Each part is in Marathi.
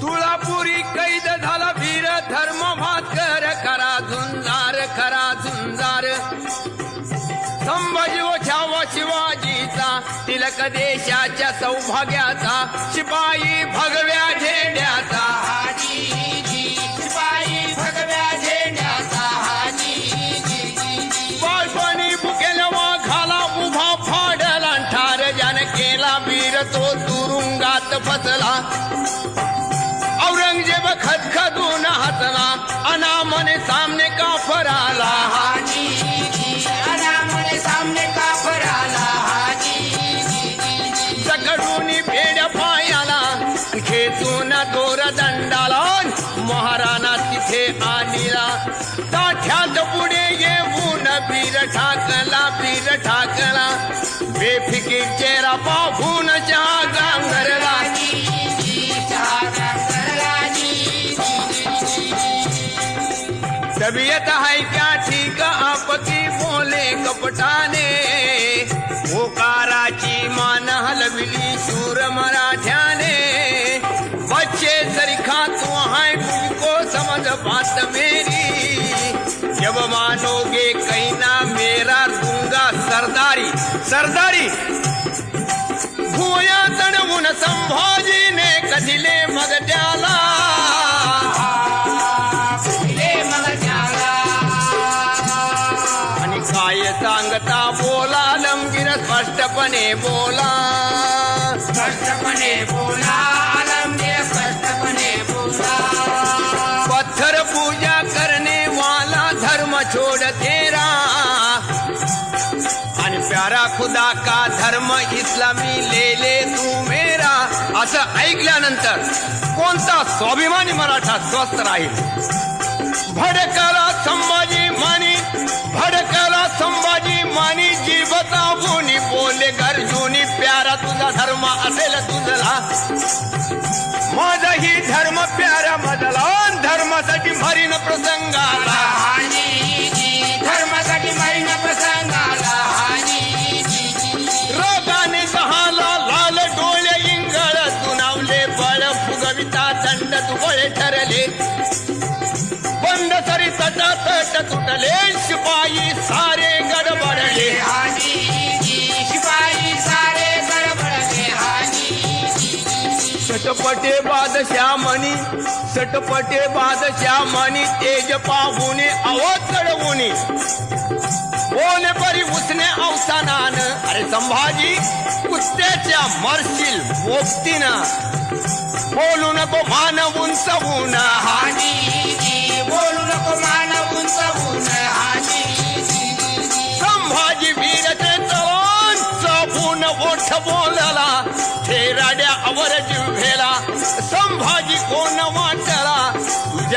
तुळापुरी कैद झाला वीर धर्म भास्कर खरा झुंजार खरा झुंजार. संभाजी छावा शिवाजीचा तिलक देशाच्या सौभाग्याचा शिपाई भगव्या तो तुरुंगात फसला औरंगजेब खदखदून हसला. अनामने सामने का फराला. भेड पायाला. खेचून दोर दंडाला. महाराणा तिथे आणला. ताठ्यात पुढे येऊन बीर ठाकला बीर ठाकला. बेफिकीर तबियत है क्या ठीक? आपकी बोले कपटाने। होकाराची मान हलविली शूर मराठ्याने। बच्चे सरिखा तू है मुझको समझ बात मेरी। जब मानोगे कहीं ना मेरा दूंगा सरदारी। सरदारी। भूया तणवून संभाजीने कधिले मग त्याला। स्पष्टपणे बोला. स्पष्टपणे बोला स्पष्टपणे बोला. पत्थर पूजा करने वाला धर्म छोड़ तेरा आणि प्यारा खुदा का धर्म इस्लामी ले ले तू मेरा. असं ऐकल्यानंतर कोणता स्वाभिमानी मराठा स्वस्थ राहील? भडकला संभाजी मानी भडकला संभाजी मानी जीवता बोले माझा धर्म असेल तुझला. माझाही धर्म प्यारा मजला धर्मासाठी भरीन प्रसंगा. सटपटे बाद श्यामणी सटपटे बाद श्यामणी तेज पाहुणे अहो चढवून. कोण परी उसने अवसानान? अरे संभाजी कुत्त्याच्या मरशील मोक्तीनं. बोलू नको मान उंचवून हानी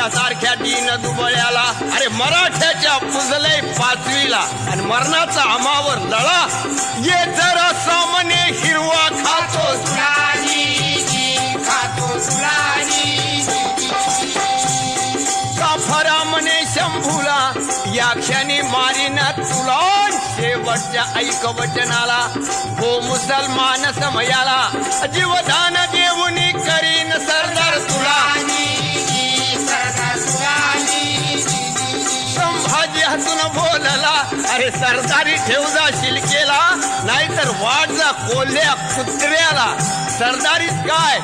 तुझ्यासारख्या दीन दुबळ्याला. अरे मराठ्याच्या पुजले पाचवीला. आणि मरणाचा आमावर लळा ये जरा सामने हिरवा खातो. खातो काफरा म्हणे शंभूला. या क्षणी मारीन तुला. शेवटच्या ऐक वचनाला हो मुसलमान समयाला. जीवदान देऊनी करीन सरदार तुला. हसून बोलला अरे सरदारी ठेवजा शिलकेला नाहीतर वाट जा कोल्ह्या कुत्र्याला. सरदारीत काय?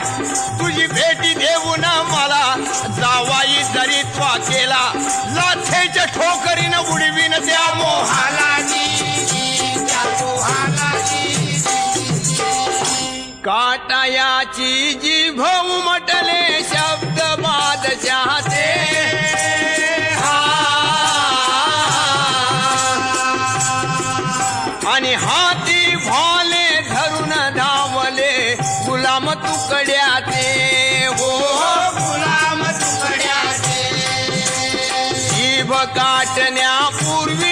तुझी भेटी देऊ ना मला जावाई जरी त्वा केला लाथेच्या ठोकरीनं उडवीन त्या मोहाला काटायाची जी भाऊ म्हटले शब्द बादशा आणि हाती भाले धरून धावले. गुलाम तुकड्याचे. हो, हो जीभ काटण्यापूर्वी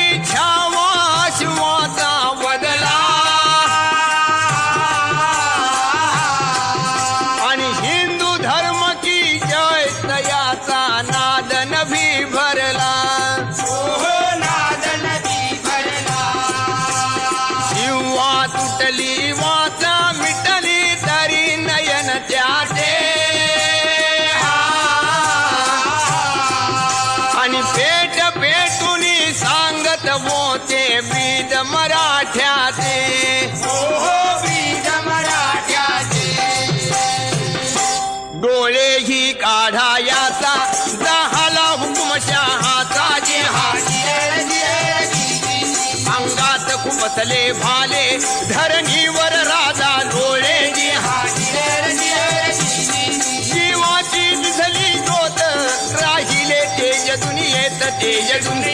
तुटली वाचा मिटली तरी नयन आणि पेट सांगत बीज मराठ्याचे काढायाचा दहाला हुकुमशहाचा जे अंगात खुपसले भा धरणीवर